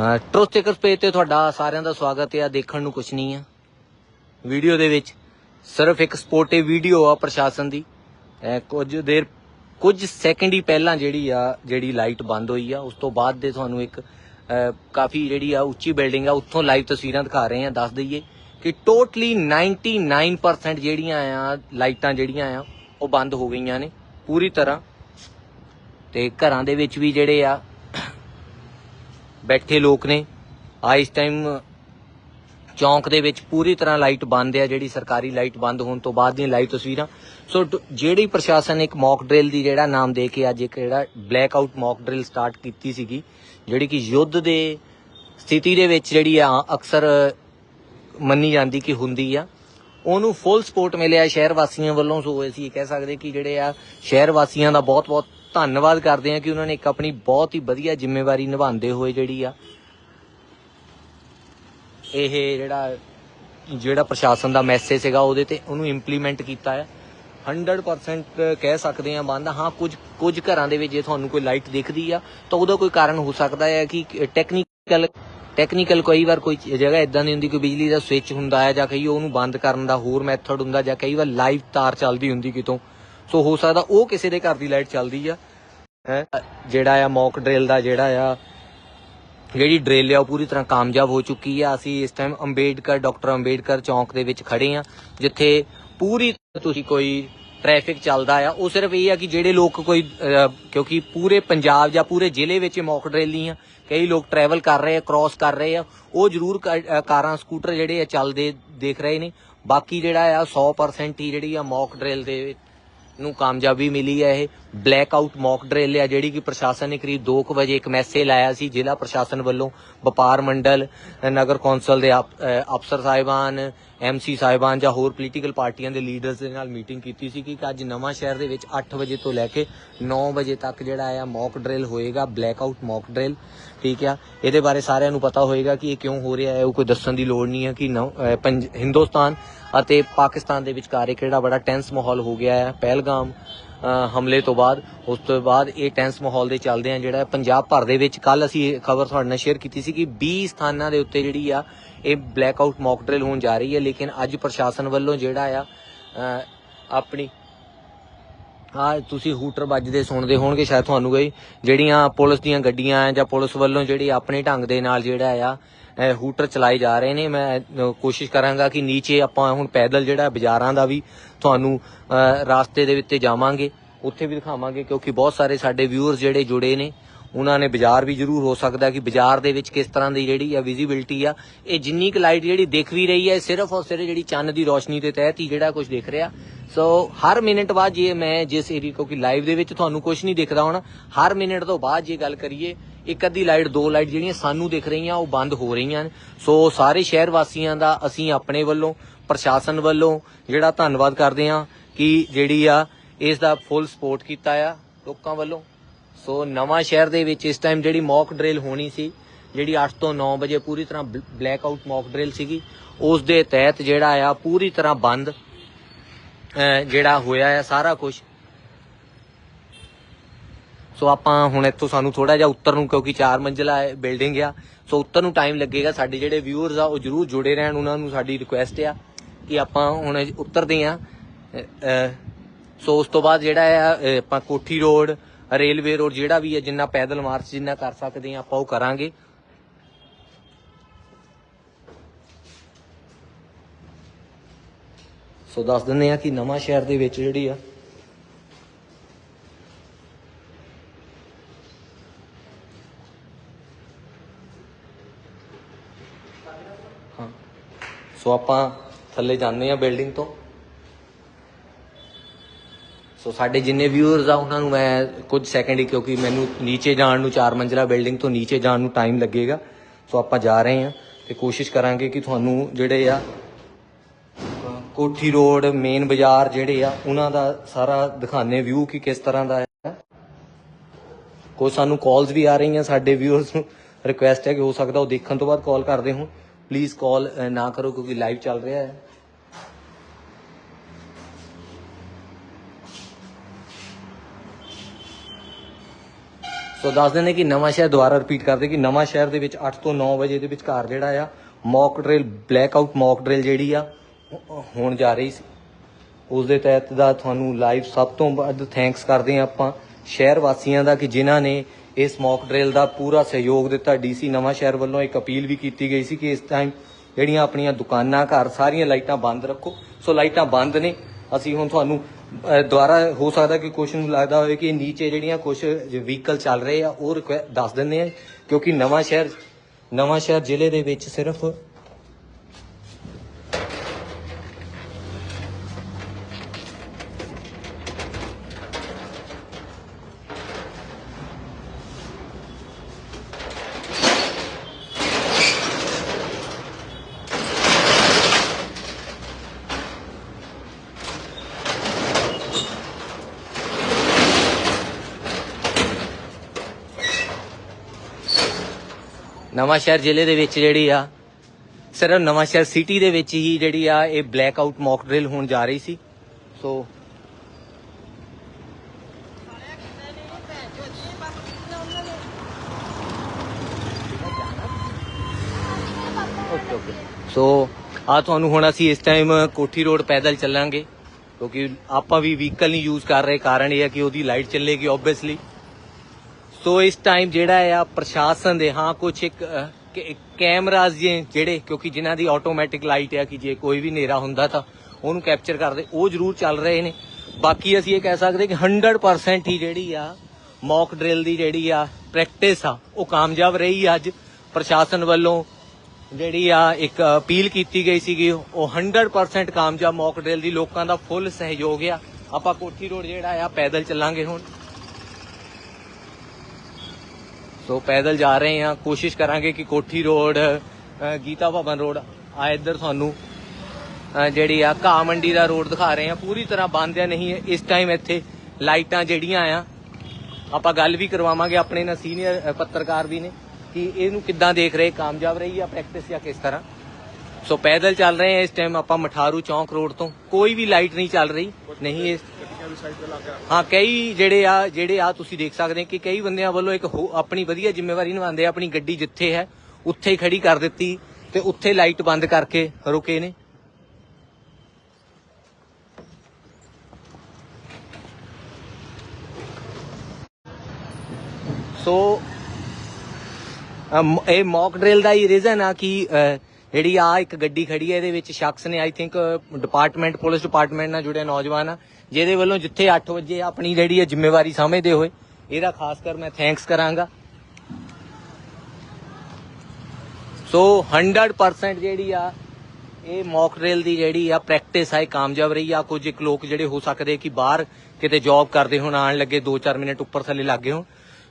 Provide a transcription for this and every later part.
ਟਰੋਸਟ ਚੈਕਰਸ page ਤੇ ਤੁਹਾਡਾ ਸਾਰਿਆਂ ਦਾ ਸਵਾਗਤ ਹੈ। ਦੇਖਣ ਨੂੰ ਕੁਝ ਨਹੀਂ ਆ। ਵੀਡੀਓ ਦੇ ਵਿੱਚ ਸਿਰਫ ਇੱਕ ਸਪੋਰਟਿਵ ਵੀਡੀਓ ਆ ਪ੍ਰਸ਼ਾਸਨ ਦੀ। ਕੁਝ ਦੇਰ, ਕੁਝ ਸੈਕਿੰਡ ਹੀ ਪਹਿਲਾਂ ਜਿਹੜੀ ਆ, ਜਿਹੜੀ ਲਾਈਟ ਬੰਦ ਹੋਈ ਆ। ਉਸ ਤੋਂ ਬਾਅਦ ਦੇ ਤੁਹਾਨੂੰ ਇੱਕ ਕਾਫੀ ਜਿਹੜੀ ਆ ਉੱਚੀ ਬਿਲਡਿੰਗ ਆ, ਉੱਥੋਂ ਲਾਈਵ ਤਸਵੀਰਾਂ ਦਿਖਾ ਰਹੇ ਆ, ਦੱਸ ਦਈਏ ਕਿ ਟੋਟਲੀ 99% ਜਿਹੜੀਆਂ ਆ ਲਾਈਟਾਂ ਜਿਹੜੀਆਂ ਆ, ਉਹ ਬੰਦ ਹੋ ਗਈਆਂ ਨੇ ਪੂਰੀ ਤਰ੍ਹਾਂ। ਤੇ ਘਰਾਂ ਦੇ ਵਿੱਚ ਵੀ ਜਿਹੜੇ ਆ ਬੈਠੇ ਲੋਕ ਨੇ। ਆ ਇਸ ਟਾਈਮ ਚੌਂਕ ਦੇ ਵਿੱਚ ਪੂਰੀ ਤਰ੍ਹਾਂ ਲਾਈਟ ਬੰਦ ਹੈ ਜਿਹੜੀ ਸਰਕਾਰੀ ਲਾਈਟ ਬੰਦ ਹੋਣ ਤੋਂ ਬਾਅਦ ਦੀਆਂ ਲਾਈਵ ਤਸਵੀਰਾਂ। ਸੋ ਜਿਹੜੀ ਪ੍ਰਸ਼ਾਸਨ ਇੱਕ ਮੌਕ ਡਰਿਲ ਦੀ ਜਿਹੜਾ ਨਾਮ ਦੇ ਕੇ ਅੱਜ ਇੱਕ ਜਿਹੜਾ black out mock drill start ਕੀਤੀ ਸੀਗੀ, ਜਿਹੜੀ ਕਿ ਯੁੱਧ ਦੇ ਸਥਿਤੀ ਦੇ ਵਿੱਚ ਜਿਹੜੀ ਆ, ਅਕਸਰ ਮੰਨੀ ਜਾਂਦੀ ਕਿ ਹੁੰਦੀ ਆ। ਉਹਨੂੰ ਫੁੱਲ ਸਪੋਰਟ ਮਿਲਿਆ ਸ਼ਹਿਰ ਵਾਸੀਆਂ ਵੱਲੋਂ। ਸੋ ਅਸੀਂ ਇਹ ਕਹਿ ਸਕਦੇ ਕਿ ਜਿਹੜੇ ਆ, ਸ਼ਹਿਰ ਵਾਸੀਆਂ ਦਾ ਬਹੁਤ-ਬਹੁਤ ਧੰਨਵਾਦ ਕਰਦੇ ਆ ਕਿ ਉਹਨਾਂ ਨੇ ਇੱਕ ਆਪਣੀ ਬਹੁਤ ਹੀ ਵਧੀਆ ਜ਼ਿੰਮੇਵਾਰੀ ਨਿਭਾਉਂਦੇ ਹੋਏ ਜਿਹੜੀ ਆ, ਇਹ ਜਿਹੜਾ ਜਿਹੜਾ ਪ੍ਰਸ਼ਾਸਨ ਦਾ ਮੈਸੇਜ ਸੀਗਾ ਉਹਦੇ ਤੇ ਉਹਨੂੰ ਇੰਪਲੀਮੈਂਟ ਕੀਤਾ ਹੈ। 100% ਕਹਿ ਸਕਦੇ ਆ ਬੰਦ। ਹਾਂ, ਕੁਝ ਕੁਝ ਘਰਾਂ ਦੇ ਵਿੱਚ ਜੇ ਤੁਹਾਨੂੰ ਕੋਈ ਲਾਈਟ ਦਿਖਦੀ ਆ, ਤਾਂ ਉਹਦਾ ਕੋਈ ਕਾਰਨ ਹੋ ਸਕਦਾ ਹੈ ਕਿ ਟੈਕਨੀਕਲ ਟੈਕਨੀਕਲ ਕਈ ਵਾਰ ਕੋਈ ਜਗ੍ਹਾ ਇਦਾਂ ਦੀ ਹੁੰਦੀ ਕੋਈ ਬਿਜਲੀ ਦਾ ਸਵਿਚ ਹੁੰਦਾ ਹੈ ਜਾਂ ਕਈ ਉਹਨੂੰ ਬੰਦ ਕਰਨ ਦਾ ਹੋਰ ਮੈਥਡ ਹੁੰਦਾ ਜਾਂ ਕਈ ਵਾਰ ਲਾਈਵ ਤਾਰ ਚੱਲਦੀ ਹੁੰਦੀ ਕਿਤੋਂ। ਸੋ ਹੋ ਸਕਦਾ ਉਹ ਕਿਸੇ ਦੇ ਘਰ ਦੀ ਲਾਈਟ ਚੱਲਦੀ ਆ। ਹੈ? ਜਿਹੜਾ ਆ ਮੌਕ ਡਰਿਲ ਦਾ ਜਿਹੜਾ ਆ, ਜਿਹੜੀ ਡਰਿਲ ਆ ਉਹ ਪੂਰੀ ਤਰ੍ਹਾਂ ਕਾਮਯਾਬ ਹੋ ਚੁੱਕੀ ਆ। ਅਸੀਂ ਇਸ ਟਾਈਮ ਅੰਬੇਡਕਰ, ਡਾਕਟਰ ਅੰਬੇਡਕਰ ਚੌਂਕ ਦੇ ਵਿੱਚ ਖੜੇ ਆ, ਜਿੱਥੇ ਪੂਰੀ ਤੁਸੀਂ ਕੋਈ ਟ੍ਰੈਫਿਕ ਚੱਲਦਾ ਆ। ਉਹ ਸਿਰਫ ਇਹ ਆ ਕਿ ਜਿਹੜੇ ਲੋਕ ਕੋਈ ਕਿਉਂਕਿ ਪੂਰੇ ਪੰਜਾਬ ਜਾਂ ਪੂਰੇ ਜ਼ਿਲ੍ਹੇ ਵਿੱਚ ਮੌਕ ਡਰਿਲ ਨਹੀਂ ਆ। ਕਈ ਲੋਕ ਟਰੈਵਲ ਕਰ ਰਹੇ ਆ ਕ੍ਰਾਸ ਕਰ ਰਹੇ ਆ। ਉਹ ਜ਼ਰੂਰ ਕਾਰਾਂ, ਸਕੂਟਰ ਜਿਹੜੇ ਆ ਚੱਲਦੇ ਦੇਖ ਰਹੇ ਨੇ। ਬਾਕੀ ਜਿਹੜਾ ਆ 100% ਹੀ ਜਿਹੜੀ ਆ ਮੌਕ ਡਰਿਲ ਦੇ ਨੂੰ ਕਾਮਯਾਬੀ ਮਿਲੀ ਹੈ ਇਹ। ਬਲੈਕ ਆਊਟ ਮੌਕ ਡਰਿਲ ਹੈ ਜਿਹੜੀ ਕਿ ਪ੍ਰਸ਼ਾਸਨ ਨੇ ਕਰੀਬ 2 ਵਜੇ ਇੱਕ ਮੈਸੇਜ ਲਾਇਆ ਸੀ। ਜ਼ਿਲ੍ਹਾ ਪ੍ਰਸ਼ਾਸਨ ਵੱਲੋਂ ਵਪਾਰ ਮੰਡਲ, ਨਗਰ ਕੌਂਸਲ ਦੇ ਅਪ- ਅਫਸਰ ਸਾਹਿਬਾਨ ਐਮਸੀ ਸਾਹਿਬਾਨ ਜਾਂ ਹੋਰ ਪੋਲੀਟੀਕਲ ਪਾਰਟੀਆਂ ਦੇ ਲੀਡਰਸ ਦੇ ਨਾਲ ਮੀਟਿੰਗ ਕੀਤੀ ਸੀ ਕਿ ਅੱਜ ਨਵਾਂ ਸ਼ਹਿਰ ਦੇ ਵਿੱਚ 8 ਵਜੇ ਤੋਂ ਲੈ ਕੇ 9 ਵਜੇ ਤੱਕ ਜਿਹੜਾ ਆ ਮੌਕ ਡਰਿਲ ਹੋਏਗਾ। ਬਲੈਕ ਆਊਟ ਮੌਕ ਡਰਿਲ ਠੀਕ ਆ? ਇਹਦੇ ਬਾਰੇ ਸਾਰਿਆਂ ਨੂੰ ਪਤਾ ਹੋਏਗਾ ਕਿ ਇਹ ਕਿਉਂ ਹੋ ਰਿਹਾ ਹੈ, ਉਹ ਕੋਈ ਦੱਸਣ ਦੀ ਲੋੜ ਨਹੀਂ ਹੈ ਕਿ ਨੌ- ਪੰਜ- ਹਿੰਦੁਸਤਾਨ ਅਤੇ ਪਾਕਿਸਤਾਨ ਦੇ ਵਿਚਕਾਰ ਇੱਕ ਜਿਹੜਾ ਬੜਾ ਟੈਂਸ ਮਾਹੌਲ ਹੋ ਗਿਆ ਹੈ, ਪਹਿਲਗਾਮ ਹਮਲੇ ਤੋਂ ਬਾਅਦ। ਉਸ ਤੋਂ ਬਾਅਦ ਇਹ ਟੈਂਸ ਮਾਹੌਲ ਦੇ ਚੱਲਦੇ ਆ ਜਿਹੜਾ ਪੰਜਾਬ ਭਰ ਦੇ ਵਿੱਚ। ਕੱਲ ਅਸੀਂ ਇਹ ਖਬਰ ਤੁਹਾਡੇ ਨਾਲ ਸ਼ੇਅਰ ਕੀਤੀ ਸੀ ਕਿ 20 ਸਥਾਨਾਂ ਦੇ ਉੱਤੇ ਜਿਹੜੀ ਆ, ਇਹ ਬਲੈਕ ਆਊਟ ਮੌਕ ਡਰਿਲ ਹੋਣ ਜਾ ਰਹੀ ਹੈ, ਲੇਕਿਨ ਅੱਜ ਪ੍ਰਸ਼ਾਸਨ ਵੱਲੋਂ ਜਿਹੜਾ ਆ ਆਪਣੀ ਆ ਤੁਸੀਂ ਹੂਟਰ ਵੱਜਦੇ ਸੁਣਦੇ ਹੋਣਗੇ ਸ਼ਾਇਦ ਤੁਹਾਨੂੰ ਕੋਈ, ਜਿਹੜੀਆਂ ਪੁਲਿਸ ਦੀਆਂ ਗੱਡੀਆਂ ਆ ਜਾਂ ਪੁਲਿਸ ਵੱਲੋਂ ਜਿਹੜੀ ਆਪਣੇ ਢੰਗ ਦੇ ਨਾਲ ਜਿਹੜਾ ਆ ਹੂਟਰ ਚਲਾਏ ਜਾ ਰਹੇ ਨੇ, ਮੈਂ ਕੋਸ਼ਿਸ਼ ਕਰਾਂਗਾ ਕਿ ਨੀਚੇ ਆਪਾਂ ਹੁਣ ਪੈਦਲ ਜਿਹੜਾ ਬਾਜ਼ਾਰਾਂ ਦਾ ਵੀ ਤੁਹਾਨੂੰ ਅਹ ਰਾਸਤੇ ਦੇ ਵਿੱਚ ਜਾਵਾਂਗੇ, ਉੱਥੇ ਵੀ ਦਿਖਾਵਾਂਗੇ ਕਿਉਂਕਿ ਬਹੁਤ ਸਾਰੇ ਸਾਡੇ ਵਿਊਅਰਸ ਜਿਹੜੇ ਜੁੜੇ ਨੇ ਉਹਨਾਂ ਨੇ ਬਾਜ਼ਾਰ ਵੀ ਜ਼ਰੂਰ ਹੋ ਸਕਦਾ ਕਿ ਬਾਜ਼ਾਰ ਦੇ ਵਿੱਚ ਕਿਸ ਤਰ੍ਹਾਂ ਦੀ ਜਿਹੜੀ ਆ ਵਿਜ਼ਿਬਿਲਟੀ ਆ, ਇਹ ਜਿੰਨੀ ਕੁ ਲਾਈਟ ਜਿਹੜੀ ਦਿਖ ਵੀ ਰਹੀ ਹੈ ਸਿਰਫ ਔਰ ਸਿਰਫ ਜਿਹੜੀ ਚੰਨ ਦੀ ਰੋਸ਼ਨੀ ਦੇ ਤਹਿਤ ਹੀ ਜਿਹੜਾ ਕੁਝ ਦਿਖ ਰਿਹਾ। ਸੋ ਹਰ ਮਿੰਟ ਬਾਅਦ ਜੇ ਮੈਂ ਜਿਸ ਏਰੀਆ ਕਿਉਂਕਿ ਲਾਈਵ ਦੇ ਵਿੱਚ ਤੁਹਾਨੂੰ ਕੁਝ ਨਹੀਂ ਦਿਖਦਾ ਹੁਣ, ਹਰ ਮਿੰਟ ਤੋਂ ਬਾਅਦ ਜੇ ਗੱਲ ਕਰੀਏ, ਇੱਕ ਅੱਧੀ ਲਾਈਟ ਦੋ ਲਾਈਟ ਜਿਹੜੀਆਂ ਸਾਨੂੰ ਦਿਖ ਰਹੀਆਂ, ਉਹ ਬੰਦ ਹੋ ਰਹੀਆਂ ਨੇ। ਸੋ ਸਾਰੇ ਸ਼ਹਿਰ ਵਾਸੀਆਂ ਦਾ ਅਸੀਂ ਆਪਣੇ ਵੱਲੋਂ, ਪ੍ਰਸ਼ਾਸਨ ਵੱਲੋਂ ਜਿਹੜਾ ਧੰਨਵਾਦ ਕਰਦੇ ਹਾਂ ਕਿ ਜਿਹੜੀ ਆ, ਇਸ ਦਾ ਫੁੱਲ ਸਪੋਰਟ ਕੀਤਾ ਆ ਲੋਕਾਂ ਵੱਲੋਂ। ਸੋ ਨਵਾਂ ਸ਼ਹਿਰ ਦੇ ਵਿੱਚ ਇਸ ਟਾਈਮ ਜਿਹੜੀ ਮੌਕ ਡਰਿਲ ਹੋਣੀ ਸੀ, ਜਿਹੜੀ 8 ਤੋਂ 9 ਵਜੇ ਪੂਰੀ ਤਰ੍ਹਾਂ ਬਲੈਕ ਆਊਟ ਮੌਕ ਡਰਿਲ ਸੀਗੀ, ਉਸ ਦੇ ਤਹਿਤ ਜਿਹੜਾ ਆ, ਪੂਰੀ ਤਰ੍ਹਾਂ ਬੰਦ ਜਿਹੜਾ ਹੋਇਆ ਆ ਸਾਰਾ ਕੁਝ ਸੋ ਆਪਾਂ ਹੁਣ ਇੱਥੋਂ ਸਾਨੂੰ ਥੋੜਾ ਜਿਹਾ ਉੱਤਰ ਨੂੰ, ਕਿਉਂਕਿ 4 ਮੰਜ਼ਿਲਾ ਬਿਲਡਿੰਗ ਆ, ਸੋ ਉੱਤਰ ਨੂੰ ਟਾਈਮ ਲੱਗੇਗਾ ਸਾਡੇ ਜਿਹੜੇ ਵਿਊਅਰਸ ਆ, ਉਹ ਜਰੂਰ ਜੁੜੇ ਰਹਿਣ, ਉਹਨਾਂ ਨੂੰ ਸਾਡੀ ਰਿਕੁਐਸਟ ਆ ਕਿ ਆਪਾਂ ਹੁਣ ਉਤਰਦੇ ਆ ਸੋ ਉਸ ਤੋਂ ਬਾਅਦ ਜਿਹੜਾ ਆ ਆਪਾਂ ਕੋਠੀ ਰੋਡ ਰੇਲਵੇ ਰੋਡ ਜਿਹੜਾ ਵੀ ਹੈ, ਜਿੰਨਾ ਪੈਦਲ ਮਾਰਚ ਜਿੰਨਾ ਕਰ ਸਕਦੇ ਆ ਆਪਾਂ ਉਹ ਕਰਾਂਗੇ। ਸੋ ਦੱਸ ਦਿੰਦੇ ਆ ਕਿ ਨਵਾਂ ਸ਼ਹਿਰ ਦੇ ਵਿੱਚ ਜਿਹੜੀ ਆ, ਹਾਂ। ਸੋ ਆਪਾਂ ਥੱਲੇ ਜਾਂਦੇ ਆ ਬਿਲਡਿੰਗ ਤੋਂ। ਸੋ ਸਾਡੇ ਜਿੰਨੇ ਵਿਊਅਰਸ ਆ, ਉਹਨਾਂ ਨੂੰ ਮੈਂ ਕੁਝ ਸੈਕਿੰਡ ਹੀ, ਕਿਉਂਕਿ ਮੈਨੂੰ ਨੀਚੇ ਜਾਣ ਨੂੰ ਚਾਰ ਮੰਜਲਾ ਬਿਲਡਿੰਗ ਤੋਂ ਨੀਚੇ ਜਾਣ ਨੂੰ ਟਾਈਮ ਲੱਗੇਗਾ। ਸੋ ਆਪਾਂ ਜਾ ਰਹੇ ਹਾਂ ਤੇ ਕੋਸ਼ਿਸ਼ ਕਰਾਂਗੇ ਕਿ ਤੁਹਾਨੂੰ ਜਿਹੜੇ ਆ ਕੋਠੀ ਰੋਡ ਮੇਨ ਬਾਜ਼ਾਰ ਜਿਹੜੇ ਆ, ਉਹਨਾਂ ਦਾ ਸਾਰਾ ਦਿਖਾਣੇ ਵਿਊ ਕਿ ਕਿਸ ਤਰ੍ਹਾਂ ਦਾ ਹੈ। ਕੋਈ ਸਾਨੂੰ ਕਾਲਸ ਵੀ ਆ ਰਹੀਆਂ ਸਾਡੇ ਵਿਊਅਰਸ ਨੂੰ। ਰਿਕੁਐਸਟ ਹੈ ਕਿ ਹੋ ਸਕਦਾ ਉਹ ਦੇਖਣ ਤੋਂ ਬਾਅਦ ਕਾਲ ਕਰਦੇ ਹੋਣ। ਪਲੀਜ਼ ਕਾਲ ਨਾ ਕਰੋ, ਕਿਉਂਕਿ ਲਾਈਵ ਚੱਲ ਰਿਹਾ ਹੈ। ਸੋ ਦੱਸ ਦਿੰਦੇ ਕਿ ਨਵਾਂ ਸ਼ਹਿਰ ਦੁਬਾਰਾ ਰਿਪੀਟ ਕਰਦੇ ਕਿ ਨਵਾਂ ਸ਼ਹਿਰ ਦੇ ਵਿੱਚ 8 ਤੋਂ 9 ਵਜੇ ਦੇ ਵਿਚਕਾਰ ਜਿਹੜਾ ਆ mock drill black out mock drill ਜਿਹੜੀ ਆ ਹੋਣ ਜਾ ਰਹੀ ਸੀ। ਉਸ ਦੇ ਤਹਿਤ ਦਾ ਤੁਹਾਨੂੰ ਲਾਈਵ ਸਭ ਤੋਂ ਵੱਧ ਥੈਂਕਸ ਕਰਦੇ ਹਾਂ ਆਪਾਂ ਸ਼ਹਿਰ ਵਾਸੀਆਂ ਦਾ ਕਿ ਜਿਨ੍ਹਾਂ ਨੇ ਇਸ ਮੌਕ ਡਰਿਲ ਦਾ ਪੂਰਾ ਸਹਿਯੋਗ ਦਿੱਤਾ। ਡੀਸੀ ਨਵਾਂ ਸ਼ਹਿਰ ਵੱਲੋਂ ਇੱਕ ਅਪੀਲ ਵੀ ਕੀਤੀ ਗਈ ਸੀ ਕਿ ਇਸ ਟਾਈਮ ਜਿਹੜੀਆਂ ਆਪਣੀਆਂ ਦੁਕਾਨਾਂ, ਘਰ ਸਾਰੀਆਂ ਲਾਈਟਾਂ ਬੰਦ ਰੱਖੋ। ਸੋ ਲਾਈਟਾਂ ਬੰਦ ਨੇ। ਅਸੀਂ ਹੁਣ ਤੁਹਾਨੂੰ ਦੁਆਰਾ ਹੋ ਸਕਦਾ ਕਿ ਕੁਛ ਨੂੰ ਲੱਗਦਾ ਹੋਵੇ ਕਿ ਨੀਚੇ ਜਿਹੜੀਆਂ ਕੁਝ ਵਹੀਕਲ ਚੱਲ ਰਹੇ ਆ, ਉਹ ਰਿਕੁਐ- ਦੱਸ ਦਿੰਦੇ ਆ, ਕਿਉਂਕਿ ਨਵਾਂ ਸ਼ਹਿਰ ਨਵਾਂ ਸ਼ਹਿਰ ਜ਼ਿਲ੍ਹੇ ਦੇ ਵਿੱਚ ਸਿਰਫ ਨਵਾਂ ਸ਼ਹਿਰ ਜ਼ਿਲ੍ਹੇ ਦੇ ਵਿੱਚ ਜਿਹੜੀ ਆ, ਸਿਰਫ ਨਵਾਂਸ਼ਹਿਰ ਸਿਟੀ ਦੇ ਵਿੱਚ ਹੀ ਜਿਹੜੀ ਆ, ਇਹ ਬਲੈਕ ਆਊਟ ਮੌਕ ਡਰਿਲ ਹੋਣ ਜਾ ਰਹੀ ਸੀ। ਸੋ ਓਕੇ ਓਕੇ ਸੋ ਆ ਤੁਹਾਨੂੰ ਹੁਣ ਅਸੀਂ ਇਸ ਟਾਈਮ ਕੋਠੀ ਰੋਡ ਪੈਦਲ ਚੱਲਾਂਗੇ, ਕਿਉਂਕਿ ਆਪਾਂ ਵੀ ਵਹੀਕਲ ਨਹੀਂ ਯੂਜ਼ ਕਰ ਰਹੇ, ਕਾਰਨ ਇਹ ਹੈ ਕਿ ਉਹਦੀ ਲਾਈਟ ਚੱਲੇਗੀ ਓਬਵੀਅਸਲੀ ਸੋ ਇਸ ਟਾਈਮ ਜਿਹੜਾ ਆ ਪ੍ਰਸ਼ਾਸਨ ਦੇ, ਹਾਂ ਕੁਝ ਇੱਕ ਕੈਮਰਾਜ਼ ਜਿਹੜੇ, ਕਿਉਂਕਿ ਜਿਨ੍ਹਾਂ ਦੀ ਆਟੋਮੈਟਿਕ ਲਾਈਟ ਆ ਕਿ ਜੇ ਕੋਈ ਵੀ ਹਨੇਰਾ ਹੁੰਦਾ ਤਾਂ ਉਹਨੂੰ ਕੈਪਚਰ ਕਰਦੇ, ਉਹ ਜ਼ਰੂਰ ਚੱਲ ਰਹੇ ਨੇ। ਬਾਕੀ ਅਸੀਂ ਇਹ ਕਹਿ ਸਕਦੇ ਕਿ 100% ਹੀ ਜਿਹੜੀ ਆ ਮੌਕ ਡਰਿਲ ਦੀ ਜਿਹੜੀ ਆ ਪ੍ਰੈਕਟਿਸ ਆ, ਉਹ ਕਾਮਯਾਬ ਰਹੀ ਆ ਅੱਜ। ਪ੍ਰਸ਼ਾਸਨ ਵੱਲੋਂ ਜਿਹੜੀ ਆ ਇੱਕ ਅਪੀਲ ਕੀਤੀ ਗਈ ਸੀਗੀ, ਉਹ 100% ਕਾਮਯਾਬ ਮੌਕ ਡਰਿਲ ਦੀ ਲੋਕਾਂ ਦਾ ਫੁੱਲ ਸਹਿਯੋਗ ਆ। ਆਪਾਂ ਕੋਠੀ ਰੋਡ ਜਿਹੜਾ ਆ, ਪੈਦਲ ਚੱਲਾਂਗੇ ਹੁਣ। ਸੋ ਪੈਦਲ ਜਾ ਰਹੇ ਹਾਂ। ਕੋਸ਼ਿਸ਼ ਕਰਾਂਗੇ ਕਿ ਕੋਠੀ ਰੋਡ ਗੀਤਾ ਭਵਨ ਰੋਡ ਆ ਇੱਧਰ ਤੁਹਾਨੂੰ ਜਿਹੜੀ ਆ ਘਾਹ ਮੰਡੀ ਦਾ ਰੋਡ ਦਿਖਾ ਰਹੇ ਹਾਂ। ਪੂਰੀ ਤਰ੍ਹਾਂ ਬੰਦ ਆ ਨਹੀਂ ਹੈ। ਇਸ ਟਾਈਮ ਇੱਥੇ ਲਾਈਟਾਂ ਜਿਹੜੀਆਂ ਆ, ਆਪਾਂ ਗੱਲ ਵੀ ਕਰਵਾਵਾਂਗੇ ਆਪਣੇ ਨਾਲ ਸੀਨੀਅਰ ਪੱਤਰਕਾਰ ਵੀ ਨੇ ਕਿ ਇਹਨੂੰ ਕਿੱਦਾਂ ਦੇਖ ਰਹੇ, ਕਾਮਯਾਬ ਰਹੀ ਆ ਪ੍ਰੈਕਟਿਸ ਜਾਂ ਕਿਸ ਤਰ੍ਹਾਂ। ਸੋ ਪੈਦਲ ਚੱਲ ਰਹੇ ਹਾਂ। ਇਸ ਟਾਈਮ ਆਪਾਂ ਮਠਾਰੂ ਚੌਂਕ ਰੋਡ ਤੋਂ। ਕੋਈ ਵੀ ਲਾਈਟ ਨਹੀਂ ਚੱਲ ਰਹੀ। ਨਹੀਂ, ਇਸ ਹਾਂ, ਕਈ ਜਿਹੜੇ ਆ ਜਿਹੜੇ ਆ ਤੁਸੀਂ ਦੇਖ ਸਕਦੇ ਹੋ ਕਿ ਕਈ ਬੰਦਿਆਂ ਵੱਲੋਂ ਇੱਕ ਹੋ- ਆਪਣੀ ਵਧੀਆ ਜ਼ਿੰਮੇਵਾਰੀ ਨਿਭਾਉਂਦੇ ਆ, ਆਪਣੀ ਗੱਡੀ ਜਿੱਥੇ ਹੈ, ਉੱਥੇ ਹੀ ਖੜੀ ਕਰ ਦਿੱਤੀ ਤੇ ਉੱਥੇ ਲਾਈਟ ਬੰਦ ਕਰਕੇ ਰੁਕੇ ਨੇ। ਸੋ ਇਹ ਮੌਕ ਡਰਿਲ ਦਾ ਹੀ ਰੀਜ਼ਨ ਆ ਕਿ ਜਿਹੜੀ ਆ ਇੱਕ ਗੱਡੀ ਖੜੀ ਹੈ ਇਹਦੇ ਵਿੱਚ ਸ਼ਖਸ ਨੇ I think department police department ਨਾਲ ਜੁੜਿਆ ਨੌਜਵਾਨ ਆ। ਜਿਹਦੇ ਵੱਲੋਂ ਜਿੱਥੇ 8 ਵਜੇ ਆਪਣੀ ਜਿਹੜੀ ਹੈ ਜ਼ਿੰਮੇਵਾਰੀ ਸਮਝਦੇ ਹੋਏ, ਇਹਦਾ ਖਾਸ ਕਰ ਮੈਂ ਥੈਂਕਸ ਕਰਾਂਗਾ। ਸੋ 100% ਜਿਹੜੀ ਆ, ਇਹ ਮੌਕ ਡਰਿਲ ਦੀ ਜਿਹੜੀ ਆ ਪ੍ਰੈਕਟਿਸ ਆ ਕਾਮਯਾਬ ਰਹੀ ਆ। ਕੁਝ ਇੱਕ ਲੋਕ ਜਿਹੜੇ ਹੋ ਸਕਦੇ ਕਿ ਬਾਹਰ ਕਿਤੇ ਜੌਬ ਕਰਦੇ ਹੋਣ ਆਣ ਲੱਗੇ 2-4 ਮਿੰਟ ਉੱਪਰ ਥੱਲੇ ਲੱਗੇ ਹੋਣ।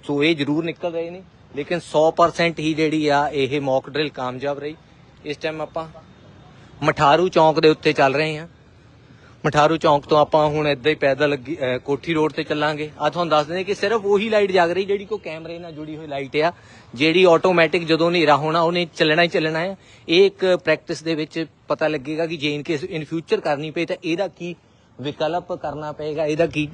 ਸੋ ਇਹ ਜ਼ਰੂਰ ਨਿਕਲ ਰਹੇ ਨੇ। ਲੇਕਿਨ 100% ਹੀ ਜਿਹੜੀ ਆ, ਇਹ ਮੌਕ ਡਰਿਲ ਕਾਮਯਾਬ ਰਹੀ। ਇਸ ਟਾਈਮ ਆਪਾਂ ਮਠਾਰੂ ਚੌਂਕ ਦੇ ਉੱਤੇ ਚੱਲ ਰਹੇ ਹਾਂ। ਮਠਾਰੂ ਚੌਂਕ ਤੋਂ ਆਪਾਂ ਹੁਣ ਏਦਾਂ ਹੀ ਪੈਦਲ ਅੱਗੇ, ਅਹ, ਕੋਠੀ ਰੋਡ ਤੇ ਚੱਲਾਂਗੇ। ਆ ਤੁਹਾਨੂੰ ਦੱਸ ਦਿੰਦੇ ਕਿ ਸਿਰਫ ਉਹੀ ਲਾਈਟ ਜਗ ਰਹੀ ਜਿਹੜੀ ਕੋ ਕੈਮਰੇ ਨਾਲ ਜੁੜੀ ਹੋਈ ਲਾਈਟ ਆ ਜਿਹੜੀ ਆਟੋਮੈਟਿਕ ਜਦੋਂ ਹਨੇਰਾ ਹੋਣਾ ਉਹਨੇ ਚੱਲਣਾ ਹੀ ਚੱਲਣਾ ਹੈ ਇਹ ਇੱਕ ਪ੍ਰੈਕਟਿਸ ਦੇ ਵਿੱਚ ਪਤਾ ਲੱਗੇਗਾ ਕਿ ਜੇ ਇਨ ਕੇਸ ਇਨ ਫਿਊਚਰ ਕਰਨੀ ਪਏ ਤਾਂ ਇਹਦਾ ਕੀ ਵਿਕਲਪ ਕਰਨਾ ਪਏਗਾ ਇਹਦਾ ਕੀ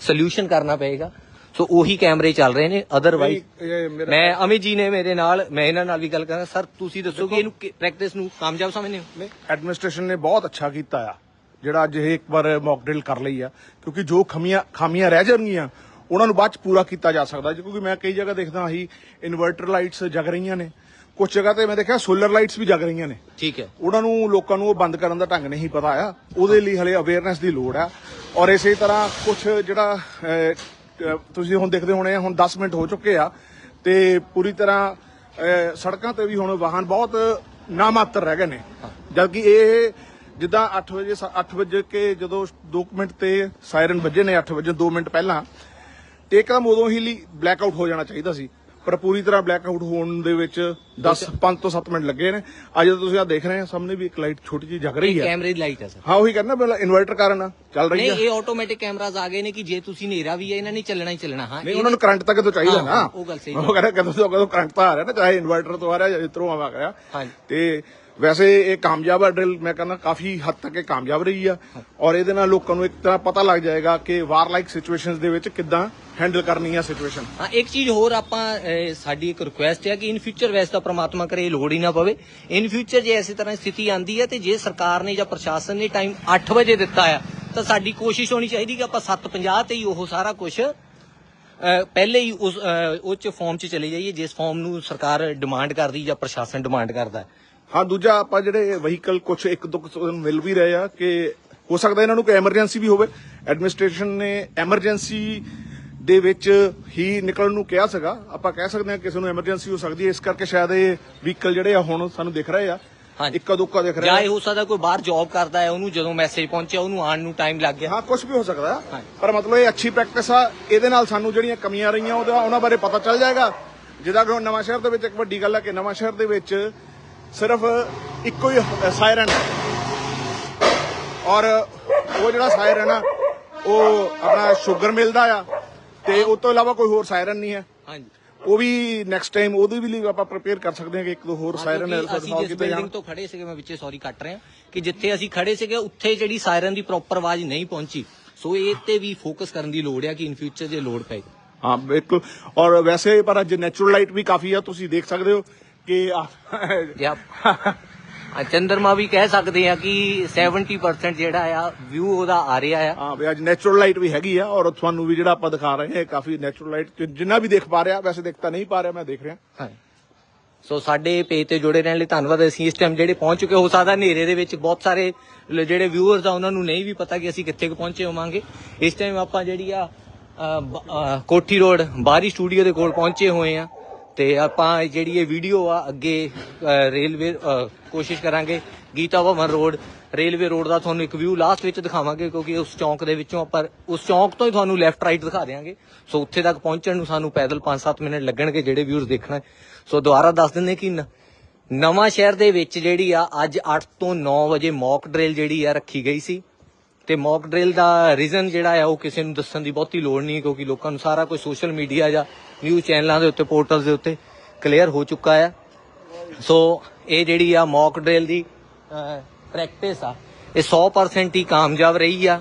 ਸੋਲੂਸ਼ਨ ਕਰਨਾ ਪਏਗਾ। ਸੋ ਉਹੀ ਕੈਮਰੇ ਚੱਲ ਰਹੇ ਨੇ ਅਦਰਵਾਈਜ਼ ਇਹ ਮੇਰਾ ਮੈਂ ਅਮਿਤ ਜੀ ਨੇ ਮੇਰੇ ਨਾਲ ਮੈਂ ਇਹਨਾਂ ਨਾਲ ਵੀ ਗੱਲ ਕਰਾਂਗਾ। ਸਰ ਤੁਸੀਂ ਦੱਸੋ ਕਿ ਇਹਨੂੰ ਪ੍ਰੈਕਟਿਸ ਨੂੰ ਕਾਮਯਾਬ ਸਮਝਦੇ ਹੋ? ਨਹੀਂ ਐਡਮਿਨਿਸਟ੍ਰੇਸ਼ਨ ਨੇ ਬਹੁਤ ਅੱਛਾ ਕੀਤਾ ਆ। ਜਿਹੜਾ ਅੱਜ ਇਹ ਇੱਕ ਵਾਰ ਮੌਕ ਡਰਿਲ ਕਰ ਲਈ ਆ ਕਿਉਂਕਿ ਜੋ ਖਮੀਆਂ ਖਾਮੀਆਂ ਰਹਿ ਜਾਣਗੀਆਂ ਉਹਨਾਂ ਨੂੰ ਬਾਅਦ ਚ ਪੂਰਾ ਕੀਤਾ ਜਾ ਸਕਦਾ ਕਿਉਂਕਿ ਮੈਂ ਕਈ ਜਗ੍ਹਾ ਦੇਖਦਾ ਆਹੀ ਇਨਵਰਟਰ ਲਾਈਟਸ ਜਗ ਰਹੀਆਂ ਨੇ। ਕੁਝ ਜਗ੍ਹਾ ਤੇ ਮੈਂ ਦੇਖਿਆ ਸੋਲਰ ਲਾਈਟਸ ਵੀ ਜਗ ਰਹੀਆਂ ਨੇ। ਠੀਕ ਹੈ। ਉਹਨਾਂ ਨੂੰ ਲੋਕਾਂ ਨੂੰ ਉਹ ਬੰਦ ਕਰਨ ਦਾ ਢੰਗ ਨਹੀਂ ਪਤਾ ਆ। ਉਹਦੇ ਲਈ ਹਲੇ ਅਵੇਅਰਨੈਸ ਦੀ ਲੋੜ ਆ। ਔਰ ਇਸੇ ਤਰ੍ਹਾਂ ਕੁਝ ਜਿਹੜਾ ਤੁਸੀਂ ਹੁਣ ਦੇਖਦੇ ਹੋਣੇ ਹੁਣ 10 ਮਿੰਟ ਹੋ ਚੁੱਕੇ ਆ ਤੇ ਪੂਰੀ ਤਰ੍ਹਾਂ ਸੜਕਾਂ ਤੇ ਵੀ ਹੁਣ ਵਾਹਨ ਬਹੁਤ ਨਾਮਾਤਰ ਰਹਿ ਗਏ ਨੇ। ਜਦਕਿ ਇਹ ਜਿੱਦਾਂ 8 ਵਜੇ 8 ਵਜੇ ਕੇ ਜਦੋਂ 2 ਮਿੰਟ ਤੇ ਸਾਇਰਨ ਵੱਜੇ ਨੇ 8 ਵਜੇ 2 ਮਿੰਟ ਪਹਿਲਾਂ ਤੇ ਇੱਕਦਮ ਉਦੋਂ ਹੀ ਲਈ ਬਲੈਕ ਆਊਟ ਹੋ ਜਾਣਾ ਚਾਹੀਦਾ ਸੀ। ਪਰ ਪੂਰੀ ਤਰ੍ਹਾਂ ਬਲੈਕ ਆਊਟ ਹੋਣ ਦੇ ਵਿੱਚ 10 5 ਤੋਂ 7 ਮਿੰਟ ਲੱਗੇ ਨੇ। ਅੱਜ ਤੁਸੀਂ ਆ ਦੇਖ ਰਹੇ ਆ ਸਾਹਮਣੇ ਵੀ ਇੱਕ ਲਾਈਟ ਛੋਟੀ ਜਿਹੀ ਜਗ ਰਹੀ ਹੈ। ਕੈਮਰੇ ਦੀ ਲਾਈਟ ਹੈ ਸਰ। ਹਾਂ ਉਹੀ ਕਹਿੰਦਾ ਪਹਿਲਾਂ ਇਨਵਰਟਰ ਕਾਰਨ ਆ, ਚੱਲ ਰਹੀ ਨਹੀਂ ਆ ਇਹ ਆਟੋਮੈਟਿਕ ਕੈਮਰਾਜ਼ ਆ ਗਏ ਨੇ ਕਿ ਜੇ ਤੁਸੀਂ ਹਨੇਰਾ ਵੀ ਹੈ ਇਹਨਾਂ ਨੇ ਚੱਲਣਾ ਹੀ ਚੱਲਣਾ। ਹਾਂ ਨਹੀਂ ਉਹਨਾਂ ਨੂੰ ਕਰੰਟ ਤੱਕ ਤੋਂ ਚਾਹੀਦਾ ਹਾਂ, ਨਾ। ਉਹ ਗੱਲ ਸਹੀ ਉਹ ਕਹਿੰਦਾ ਕਦੋਂ ਤੋਂ ਕਦੋਂ ਕਰੰਟ ਤਾਂ ਆ ਰਿਹਾ ਨਾ ਚਾਹੇ ਇਨਵਰਟਰ ਤੋਂ ਆ ਰਿਹਾ ਜਾਂ ਇਧਰੋਂ ਆਵਾ ਰਿਹਾ। ਹਾਂਜੀ। ਤੇ ਵੈਸੇ ਇਹ ਕਾਮਯਾਬ ਹੈ ਡਰਿਲ ਮੈਂ ਕਹਿੰਦਾ ਕਾਫੀ ਹੱਦ ਤੱਕ ਇਹ ਕਾਮਯਾਬ ਰਹੀ ਆ। ਔਰ ਇਹਦੇ ਨਾਲ ਲੋਕਾਂ ਨੂੰ ਇੱਕ ਤਰ੍ਹਾਂ ਪਤਾ ਲੱਗ ਜਾਏਗਾ ਕਿ ਵਾਰ ਲਾਈਕ ਸਿਚੁਏਸ਼ਨਸ ਦੇ ਵਿੱਚ ਕਿੱਦਾਂ ਹੈਂਡਲ ਕਰਨੀ ਆ ਸਿਚੁਏਸ਼ਨ ਹਾਂ, ਇੱਕ ਚੀਜ਼ ਹੋਰ ਆਪਾਂ ਸਾਡੀ ਇੱਕ ਰਿਕੁਐਸਟ ਹੈ ਕਿ ਇਨ ਫਿਊਚਰ ਵੈਸੇ ਤਾਂ ਪ੍ਰਮਾਤਮਾ ਕਰੇ ਇਹ ਲੋੜ ਹੀ ਨਾ ਪਵੇ। ਇਨ ਫਿਊਚਰ ਜੇ ਐਸੀ ਤਰ੍ਹਾਂ ਸਥਿਤੀ ਆਂਦੀ ਹੈ ਤੇ ਜੇ ਸਰਕਾਰ ਨੇ ਜਾਂ ਪ੍ਰਸ਼ਾਸਨ ਨੇ ਟਾਈਮ 8 ਵਜੇ ਦਿੱਤਾ ਆ, ਤਾਂ ਸਾਡੀ ਕੋਸ਼ਿਸ਼ ਹੋਣੀ ਚਾਹੀਦੀ ਕਿ ਆਪਾਂ 7:50 ਤੇ ਹੀ ਉਹ ਸਾਰਾ ਕੁਝ ਪਹਿਲੇ ਹੀ ਉਸ ਉਹ ਚ ਫਾਰਮ ਚ ਚਲੇ ਜਾਈਏ, ਜਿਸ ਫਾਰਮ ਨੂੰ ਸਰਕਾਰ ਡਿਮਾਂਡ ਕਰਦੀ ਜਾਂ ਪ੍ਰਸ਼ਾਸਨ ਡਿਮਾਂਡ ਕਰਦਾ। ਹੈ ਹਾਂ ਦੂਜਾ ਆਪਾਂ ਜਿਹੜੇ ਵਹੀਕਲ ਕੁਝ ਇੱਕ ਦੋ ਕੁ ਮਿਲ ਵੀ ਰਹੇ ਆ ਕਿ ਹੋ ਸਕਦਾ ਇਹਨਾਂ ਨੂੰ ਕੋਈ ਐਮਰਜੈਂਸੀ ਵੀ ਹੋਵੇ। ਐਡਮਿਨਿਸਟ੍ਰੇਸ਼ਨ ਨੇ ਐਮਰਜੈਂਸੀ ਦੇ ਵਿੱਚ ਹੀ ਨਿਕਲਣ ਨੂੰ ਕਿਹਾ ਸੀਗਾ। ਆਪਾਂ ਕਹਿ ਸਕਦੇ ਹਾਂ ਕਿਸੇ ਨੂੰ ਐਮਰਜੈਂਸੀ ਹੋ ਸਕਦੀ ਹੈ। ਇਸ ਕਰਕੇ ਸ਼ਾਇਦ ਇਹ ਵਹੀਕਲ ਜਿਹੜੇ ਆ ਹੁਣ ਸਾਨੂੰ ਦਿਖ ਰਹੇ ਆ। ਹਾਂਜੀ। ਇੱਕਾ ਦੁੱਕਾ ਦਿਖ ਜਾਂ ਰਿਹਾ ਇਹ ਹੋ ਸਕਦਾ ਕੋਈ ਬਾਹਰ ਜੌਬ ਕਰਦਾ ਹੈ ਉਹਨੂੰ ਜਦੋਂ ਮੈਸੇਜ ਪਹੁੰਚਿਆ ਉਹਨੂੰ ਆਉਣ ਨੂੰ ਟਾਈਮ ਲੱਗ ਗਿਆ। ਹਾਂ ਕੁਝ ਵੀ ਹੋ ਸਕਦਾ। ਹੈ। ਹਾਂਜੀ। ਪਰ ਮਤਲਬ ਇਹ ਅੱਛੀ ਪ੍ਰੈਕਟਿਸ ਆ। ਇਹਦੇ ਨਾਲ ਸਾਨੂੰ ਜਿਹੜੀਆਂ ਕਮੀਆਂ ਰਹੀਆਂ ਉਹਦਾ ਉਹਨਾਂ ਬਾਰੇ ਪਤਾ ਚੱਲ ਜਾਏਗਾ। ਜਿੱਦਾਂ ਕਿ ਹੁਣ ਨਵਾਂ ਸ਼ਹਿਰ ਦੇ ਵਿੱਚ ਇੱਕ ਵੱਡੀ ਗੱਲ ਹੈ ਕਿ ਨਵਾਂ ਸ਼ਹਿਰ ਦੇ ਵਿੱਚ ਸਿਰਫ ਇੱਕੋ ਹੀ ਸਾਇਰਨ ਹੈ। ਔਰ ਉਹ ਜਿਹੜਾ ਸਾਇਰਨ ਆ ਉਹ ਆਪਣਾ ਸ਼ੂਗਰ ਮਿਲਦਾ ਆ। ਤੇ ਉਸ ਤੋਂ ਇਲਾਵਾ ਕੋਈ ਹੋਰ ਸਾਇਰਨ ਨਹੀਂ ਹੈ। ਹਾਂਜੀ। ਉਹ ਵੀ ਨੈਕਸਟ ਟਾਈਮ ਉਹਦੇ ਵੀ ਲਈ ਆਪਾਂ ਪ੍ਰਪੇਅਰ ਕਰ ਸਕਦੇ ਹਾਂ ਕਿ ਇੱਕ ਦੋ ਹੋਰ ਸਾਇਰਨ ਕਿਉਂਕਿ ਅਸੀਂ ਜਿਸ ਬਿਲਡਿੰਗ ਤੋਂ ਖੜੇ ਸੀਗੇ ਮੈਂ ਵਿੱਚੇ ਸੌਰੀ ਕੱਟ ਰਿਹਾ ਕਿ ਜਿੱਥੇ ਅਸੀਂ ਖੜੇ ਸੀਗੇ ਉੱਥੇ ਜਿਹੜੀ ਸਾਇਰਨ ਦੀ ਪ੍ਰੋਪਰ ਆਵਾਜ਼ ਨਹੀਂ ਪਹੁੰਚੀ। ਸੋ ਇਹ ਤੇ ਵੀ ਫੋਕਸ ਕਰਨ ਦੀ ਲੋੜ ਹੈ ਕਿ ਇਨ ਫਿਊਚਰ ਜੇ ਲੋੜ ਪਏ। ਹਾਂ ਬਿਲਕੁਲ। ਔਰ ਵੈਸੇ ਪਰ ਅੱਜ ਨੈਚੁਰਲ ਲਾਈਟ ਵੀ ਕਾਫੀ ਆ ਤੁਸੀਂ ਦੇਖ ਸਕਦੇ ਹੋ। ਕਿ ਆ ਚੰਦਰਮਾ ਵੀ ਕਹਿ ਸਕਦੇ ਆ ਕਿ 70% ਜਿਹੜਾ ਆ ਵਿਊ ਉਹਦਾ ਆ ਰਿਹਾ ਆ। ਹਾਂ ਵੀ ਅੱਜ ਨੈਚੁਰਲ ਲਾਈਟ ਵੀ ਹੈਗੀ ਆ ਔਰ ਤੁਹਾਨੂੰ ਵੀ ਜਿਹੜਾ ਆਪਾਂ ਦਿਖਾ ਰਹੇ ਹਾਂ ਕਾਫੀ ਨੈਚੁਰਲ ਲਾਈਟ ਜਿੰਨਾ ਵੀ ਦੇਖ ਪਾ ਰਿਹਾ ਵੈਸੇ ਦੇਖ ਤਾਂ ਨਹੀਂ ਪਾ ਰਿਹਾ ਮੈਂ ਦੇਖ ਰਿਹਾ। ਹਾਂ। ਸੋ ਸਾਡੇ ਪੇਜ ਤੇ ਜੁੜੇ ਰਹਿਣ ਲਈ ਧੰਨਵਾਦ। ਅਸੀਂ ਇਸ ਟਾਈਮ ਜਿਹੜੇ ਪਹੁੰਚ ਚੁੱਕੇ ਹੋ ਸਕਦਾ ਹਨੇਰੇ ਦੇ ਵਿੱਚ ਬਹੁਤ ਸਾਰੇ ਜਿਹੜੇ ਵਿਊਅਰਸ ਆ ਉਹਨਾਂ ਨੂੰ ਨਹੀਂ ਵੀ ਪਤਾ ਕਿ ਅਸੀਂ ਕਿੱਥੇ ਕੁ ਪਹੁੰਚੇ ਹੋਵਾਂਗੇ। ਇਸ ਟਾਈਮ ਆਪਾਂ ਜਿਹੜੀ ਆ ਕੋਠੀ ਰੋਡ ਬਾਹਰੀ ਸਟੂਡੀਓ ਦੇ ਕੋਲ ਪਹੁੰਚੇ ਹੋਏ ਆ। ਤੇ ਆਪਾਂ ਜਿਹੜੀ ਇਹ ਵੀਡੀਓ ਆ, ਅੱਗੇ ਰੇਲਵੇ ਕੋਸ਼ਿਸ਼ ਕਰਾਂਗੇ। Gita Bhawan road railway road ਦਾ ਤੁਹਾਨੂੰ ਇੱਕ ਵਿਊ ਲਾਸਟ ਵਿੱਚ ਦਿਖਾਵਾਂਗੇ, ਕਿਉਂਕਿ ਉਸ ਚੌਂਕ ਦੇ ਵਿੱਚੋਂ ਆਪਾਂ, ਉਸ ਚੌਂਕ ਤੋਂ ਹੀ ਤੁਹਾਨੂੰ ਲੈਫਟ ਰਾਈਟ ਦਿਖਾ ਦੇਵਾਂਗੇ ਸੋ ਉੱਥੇ ਤੱਕ ਪਹੁੰਚਣ ਨੂੰ ਸਾਨੂੰ ਪੈਦਲ 5-7 ਮਿੰਟ ਲੱਗਣਗੇ ਜਿਹੜੇ ਵਿਊਜ਼ ਦੇਖਣਾ। ਸੋ ਦੁਬਾਰਾ ਦੱਸ ਦਿੰਦੇ ਕਿ ਨ- ਨਵਾਂ ਸ਼ਹਿਰ ਦੇ ਵਿੱਚ ਜਿਹੜੀ ਆ, ਅੱਜ 8 ਤੋਂ 9 ਵਜੇ ਮੌਕ ਡਰਿਲ ਜਿਹੜੀ ਆ, ਰੱਖੀ ਗਈ ਸੀ। ਤੇ ਮੌਕ ਡਰਿਲ ਦਾ ਰੀਜ਼ਨ ਜਿਹੜਾ ਆ, ਉਹ ਕਿਸੇ ਨੂੰ ਦੱਸਣ ਦੀ ਬਹੁਤੀ ਲੋੜ ਨਹੀਂ, ਕਿਉਂਕਿ ਲੋਕਾਂ ਨੂੰ ਸਾਰਾ ਕੁਝ ਸੋਸ਼ਲ ਮੀਡੀਆ ਜਾਂ ਨਿਊਜ਼ ਚੈਨਲਾਂ ਦੇ ਉੱਤੇ ਪੋਰਟਲਸ ਦੇ ਉੱਤੇ ਕਲੀਅਰ ਹੋ ਚੁੱਕਾ ਆ। ਸੋ ਇਹ ਜਿਹੜੀ ਆ ਮੌਕ ਡਰਿਲ ਦੀ ਪ੍ਰੈਕਟਿਸ ਆ, ਇਹ 100% ਹੀ ਕਾਮਯਾਬ ਰਹੀ ਆ।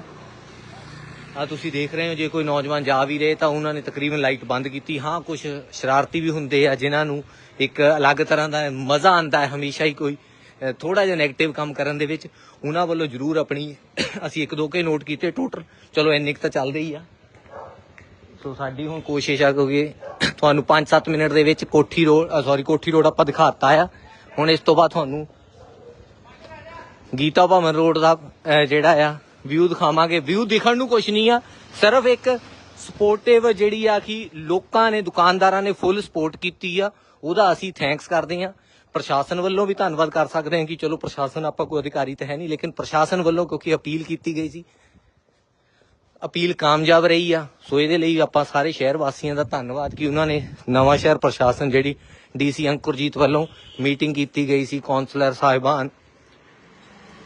ਆ ਤੁਸੀਂ ਦੇਖ ਰਹੇ ਹੋ, ਜੇ ਕੋਈ ਨੌਜਵਾਨ ਜਾ ਵੀ ਰਹੇ, ਤਾਂ ਉਹਨਾਂ ਨੇ ਤਕਰੀਬਨ ਲਾਈਟ ਬੰਦ ਕੀਤੀ। ਹਾਂ ਕੁਝ ਸ਼ਰਾਰਤੀ ਵੀ ਹੁੰਦੇ ਆ, ਜਿਨ੍ਹਾਂ ਨੂੰ ਇੱਕ ਅਲੱਗ ਤਰ੍ਹਾਂ ਦਾ ਮਜ਼ਾ ਆਉਂਦਾ ਹੈ, ਹਮੇਸ਼ਾ ਹੀ ਕੋਈ ਥੋੜਾ ਜਿਹਾ 네ਗੇਟਿਵ ਕੰਮ ਕਰਨ ਦੇ ਵਿੱਚ ਉਹਨਾਂ ਵੱਲੋਂ ਜ਼ਰੂਰ ਆਪਣੀ ਅਸੀਂ ਇੱਕ ਦੋ ਕੇ ਨੋਟ ਕੀਤੇ ਟੋਟਲ ਚਲੋ ਇੰਨੇ ਕੁ ਤਾਂ ਚੱਲਦੇ ਹੀ ਆ। ਸੋ ਸਾਡੀ ਹੁਣ ਕੋਸ਼ਿਸ਼ ਆ ਕਿਉਂਕਿ ਤੁਹਾਨੂੰ 5-7 ਮਿੰਟ ਦੇ ਵਿੱਚ ਕੋਠੀ ਰੋਡ ਸੌਰੀ ਕੋਠੀ ਰੋਡ ਆਪਾਂ ਦਿਖਾਤਾ ਆ। ਹੁਣ ਇਸ ਤੋਂ ਬਾਅਦ ਤੁਹਾਨੂੰ ਗੀਤਾ ਭਵਨ ਰੋਡ ਦਾ ਜਿਹੜਾ ਆ ਵਿਊ ਦਿਖਾਵਾਂਗੇ। ਵਿਊ ਦਿਖਣ ਨੂੰ ਕੁਝ ਨਹੀਂ ਆ, ਸਿਰਫ ਇੱਕ ਸਪੋਰਟਿਵ ਜਿਹੜੀ ਆ ਕਿ ਲੋਕਾਂ ਨੇ, ਦੁਕਾਨਦਾਰਾਂ ਨੇ ਫੁੱਲ ਸਪੋਰਟ ਕੀਤੀ ਆ। ਉਹਦਾ ਅਸੀਂ ਥੈਂਕਸ ਕਰਦੇ ਆ। ਪ੍ਰਸ਼ਾਸਨ ਵੱਲੋਂ ਵੀ ਧੰਨਵਾਦ ਕਰ ਸਕਦੇ ਹਾਂ ਕਿ ਚਲੋ ਪ੍ਰਸ਼ਾਸਨ ਆਪਾਂ ਕੋਈ ਅਧਿਕਾਰੀ ਤਾਂ ਹੈ ਨਹੀਂ, ਲੇਕਿਨ ਪ੍ਰਸ਼ਾਸਨ ਵੱਲੋਂ ਕਿਉਂਕਿ ਅਪੀਲ ਕੀਤੀ ਗਈ ਸੀ। ਅਪੀਲ ਕਾਮਯਾਬ ਰਹੀ ਆ, ਸੋ ਇਹਦੇ ਲਈ ਆਪਾਂ ਸਾਰੇ ਸ਼ਹਿਰ ਵਾਸੀਆਂ ਦਾ ਧੰਨਵਾਦ ਕਿ ਉਹਨਾਂ ਨੇ ਨਵਾਂ ਸ਼ਹਿਰ ਪ੍ਰਸ਼ਾਸਨ ਜਿਹੜੀ ਡੀਸੀ ਅੰਕੁਰਜੀਤ ਵੱਲੋਂ ਮੀਟਿੰਗ ਕੀਤੀ ਗਈ ਸੀ ਕਾਉਂਸਲਰ ਸਾਹਿਬਾਨ,